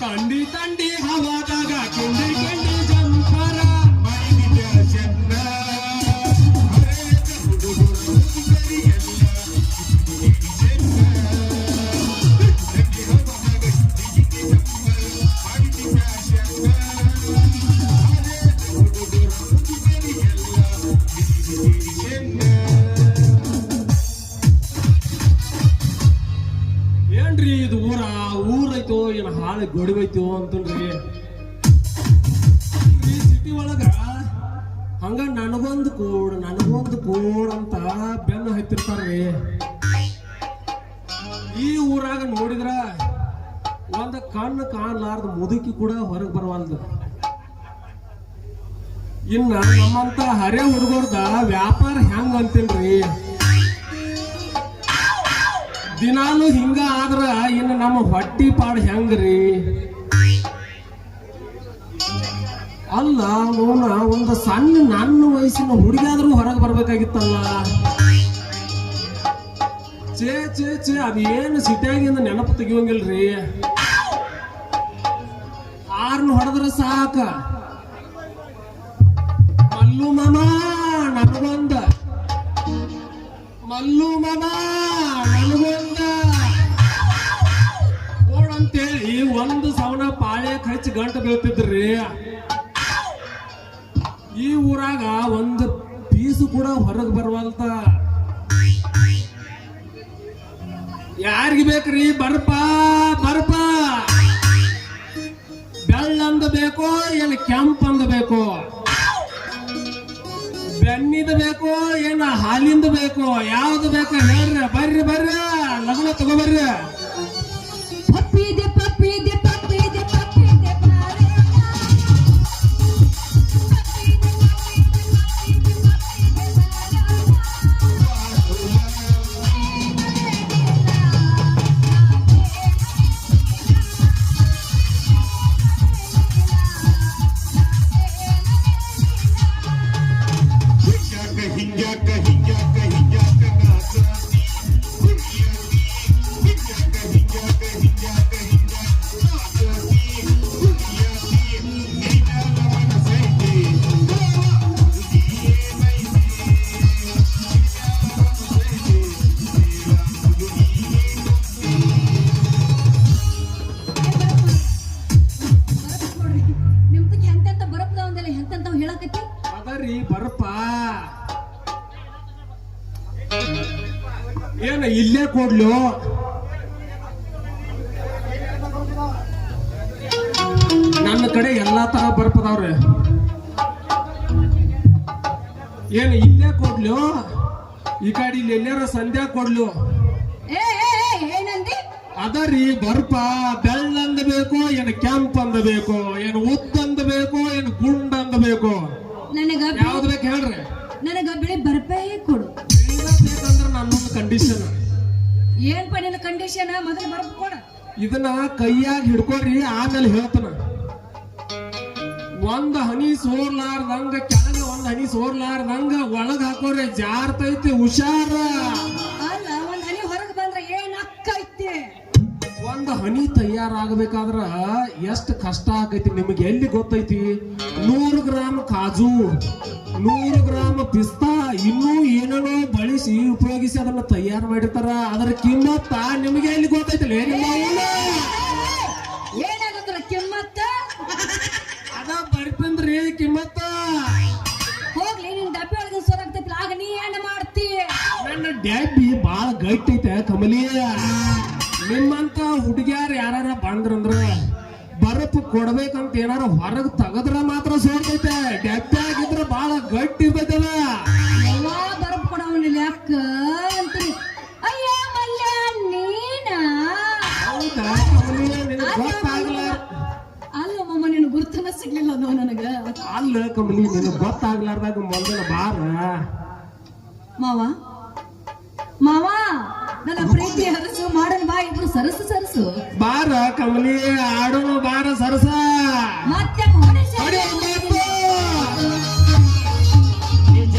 ತಂಡಿ ತಂಡಿ ಹವಾದಾಗ ಕಿಂಡಿ ಕಿಂಡಿ ಜಂಪರ ಏನ್ರಿ ಏನ್ ಗೋಡಿ ಅಂತನ್ರಿ ಈ ಸಿಟಿ ಒಳಗ ಹಂಗ ನನಗೊಂದು ಕೋಡ್ ನನಗೊಂದು ಕೋಡ್ ಅಂತ ಬೆನ್ನ ಹತ್ತಿರ್ತಾರ್ರಿ. ಈ ಊರಾಗ ನೋಡಿದ್ರ ಒಂದ ಕಣ್ಣು ಕಾಣಲಾರ್ದ ಮುದುಕಿ ಕೂಡ ಹೊರಗೆ ಬರವಲ್ದು. ಇನ್ನ ನಮ್ಮಂತ ಹರೇ ಹುಡುಗರ್ದ ವ್ಯಾಪಾರ ಹೆಂಗ್ ಅಂತೇನ್ರಿ? ದಿನಾಲು ಹಿಂಗ ಆದ್ರ ಇನ್ನು ನಮ್ಮ ಹೊಟ್ಟಿ ಪಾಡ್ ಹೆಂಗ್ರಿ? ಅಲ್ಲ ಅವನ ಒಂದು ಸಣ್ಣ ನನ್ನ ವಯಸ್ಸಿನ ಹುಡುಗಾದ್ರೂ ಹೊರಗೆ ಬರ್ಬೇಕಾಗಿತ್ತಲ್ಲ? ಚೇ ಚೇ ಚೇ ಅದೇನು ಸಿಟಿಯಾಗಿಂದ ನೆನಪು ತೆಗಿಯೋಂಗಿಲ್ರಿ ಆರ್ನ ಹೊಡೆದ್ರ ಸಾಕ? ಮಲ್ಲು ಮಾಮ, ನನಗೊಂದ. ಮಲ್ಲು ಮಾಮ ಅಂತೇಳಿ ಒಂದು ಸವನ ಪಾಳೆ ಹಚ್ಚಿ ಗಂಟು ಬೀಳ್ತಿದ್ರಿ. ಈ ಊರಾಗ ಒಂದು ಪೀಸು ಕೂಡ ಹೊರಗೆ ಬರುವಂತ ಯಾರಿಗೆ ಬೇಕ್ರಿ? ಬರ್ಪ ಬರ್ಪ. ಬೆಳ್ಳಂದ ಬೇಕೋ ಏನು ಅಂದ ಬೇಕೋ? ಬೆನ್ನಿದ ಬೇಕೋ ಏನು ಹಾಲಿಂದ ಬೇಕೋ? ಯಾವ್ದು ಬೇಕೋ ಹೇಳ್ರಿ, ಬರ್ರಿ ಬರ್ರಿ ಲಗ್ನ ತಗೋಬರ್ರಿ ಕೊಡ್ಲು. ನನ್ನ ಕಡೆ ಎಲ್ಲಾ ತರ ಬರ್ಪದವ್ರೆ. ಏನು ಇಲ್ಲೇ ಕೊಡ್ಲು? ಈ ಕಡೆ ಇಲ್ಲಿ ಎಲ್ಲಾರ ಸಂಧ್ಯಾ ಕೊಡ್ಲು? ಏ ಏ, ಏ, ಏನಂದಿ? ಅದರಿ ಬರ್ಪ ಬೆಳ್ಳ ಬೇಕು ಏನು ಕೆಂಪ್ ಅಂದ ಬೇಕೋ ಏನು ಉತ್ತಂದ ಬೇಕೋ ಏನು ಗುಂಡ್ ಬೇಕೋ ನನಗ ಯಾವ್ದು ಬೇಕು ಹೇಳ್ರಿ. ನನಗ ಬಿಳಿ ಬರ್ಪೇ ಕೊಡು. ಬೇಕಂದ್ರೆ ನನ್ನೊಂದು ಕಂಡೀಷನ್ ನಿನ್ನ ಕಂಡೀಷನ್ ಮೊದಲು ಬರ್ಬೋಣ ಇದನ್ನ ಕೈಯಾಗಿ ಹಿಡ್ಕೊಡ್ರಿ ಆಮೇಲೆ ಹೇಳ್ತಾನ. ಒಂದ್ ಹನಿ ಸೋರ್ಲಾರ್ದಂಗ ಕೆಳಗೆ ಒಂದ್ ಹನಿ ಸೋರ್ಲಾರ್ದಂಗ ಒಳಗ್ ಹಾಕೋರಿ ಜಾರ್ತೈತಿ ಹುಷಾರ. ಅಲ್ಲ ಒಂದ್ ಹನಿ ಹೊರಗ್ ಬಂದ್ರೆ ಏನ್ ಅಕ್ಕೈತಿ ಒಂದ್ ಹನಿ ತಯಾರಾಗಬೇಕಾದ್ರ ಎಷ್ಟ್ ಕಷ್ಟ ಆಗೈತಿ ನಿಮಗೆ ಎಲ್ಲಿ ಗೊತ್ತೈತಿ? ನೂರು ಗ್ರಾಮ್ ಕಾಜು ನೂರು ಗ್ರಾಮ್ ಪಿಸ್ತಾ ಇನ್ನೂ ಏನೇನೋ ಬಳಸಿ ಉಪಯೋಗಿಸಿ ಅದನ್ನ ತಯಾರು ಮಾಡಿರ್ತಾರ. ಅದರ ಕಿಮ್ಮತ್ತ ನಿಮಗೆ ಇಲ್ಲಿ ಗೊತ್ತೈತಿಲ್ಲ ಏನಾಗುತ್ತಲ್ಲ ಕಿಮ್ಮತ್ತ? ಅದ ಬರ್ಪಂದ್ರಿ ಕಿಮ್ಮತ್ತ. ಹೋಗ್ಲಿ ನಿನ್ ಡಬ್ಬಿ ಒಳಗೆ ಸೋರಾಗ್ತೈತಿಲ್ಲ ಆಗ ನೀ ಏನ್ ಮಾಡ್ತಿ? ನನ್ನ ಡ್ಯಾಬಿ ಬಾಳ ಗಟ್ಟಿ ಐತೆ ಕಮಲಿ ನಿಮ್ಮಂತ ಹುಡುಗ್ಯಾರ ಯಾರ ಬಂದ್ರಂದ್ರ ಬರಪ್ ಕೊಡ್ಬೇಕಂತ ಏನಾರ ಹೊರಗ್ ತೆಗದ್ರ ಮಾತ್ರ ಸೋರ್ತೈತೆ. ಡ್ಯಾಬಿ ಆಗಿದ್ರೆ ಬಾಳ ಗಟ್ಟಿ ಇರ್ತೈತಲ್ಲ ನಿನ್ ಗುರ್ತನ ಸಿಗ್ಲಿಲ್ಲ ಅದು ನನಗ. ಅಲ್ಲ ಕಮಲಿ ನಿನಗ್ ಗೊತ್ತಾಗ್ಲಾರ್ದಾಗ ಮೊದಲ ಬಾರ. ಮಾವ ಮಾವ ನನ್ನ ಪ್ರೀತಿ ಹರಸು ಮಾಡಲ್ ಬಾ ಇಬ್ರು ಸರಸು ಸರಸು. ಬಾರ ಕಮಲಿ ಆಡು ಬಾರ ಸರಸ. ಮತ್ತೆ. ನಿಜ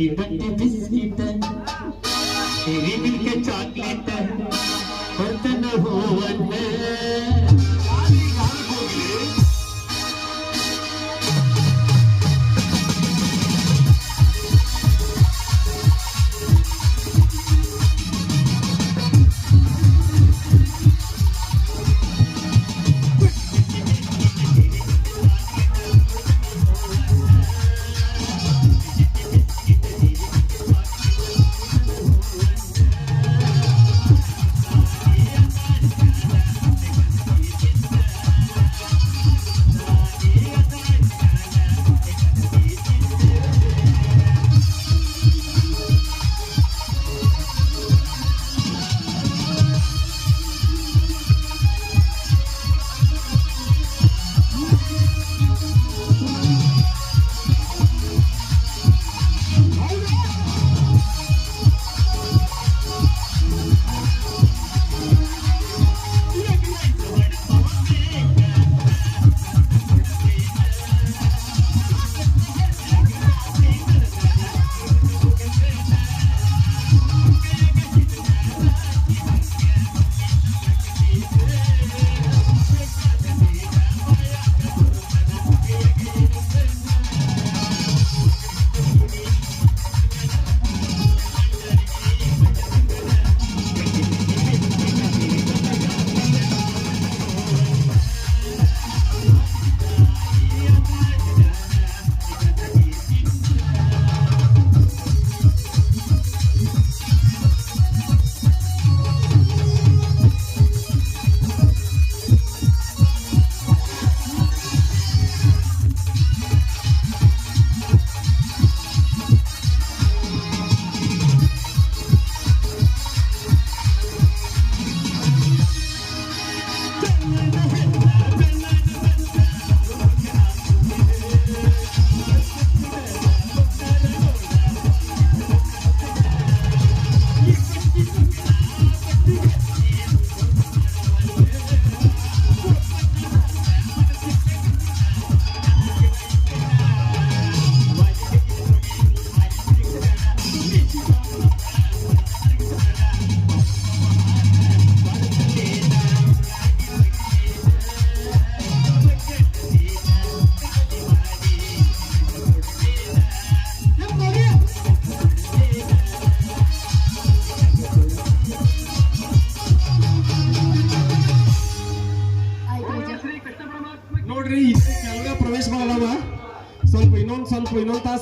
Titan,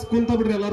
ಕುಂತ ಬಿಡ್ರಿ ಎಲ್ಲಾರು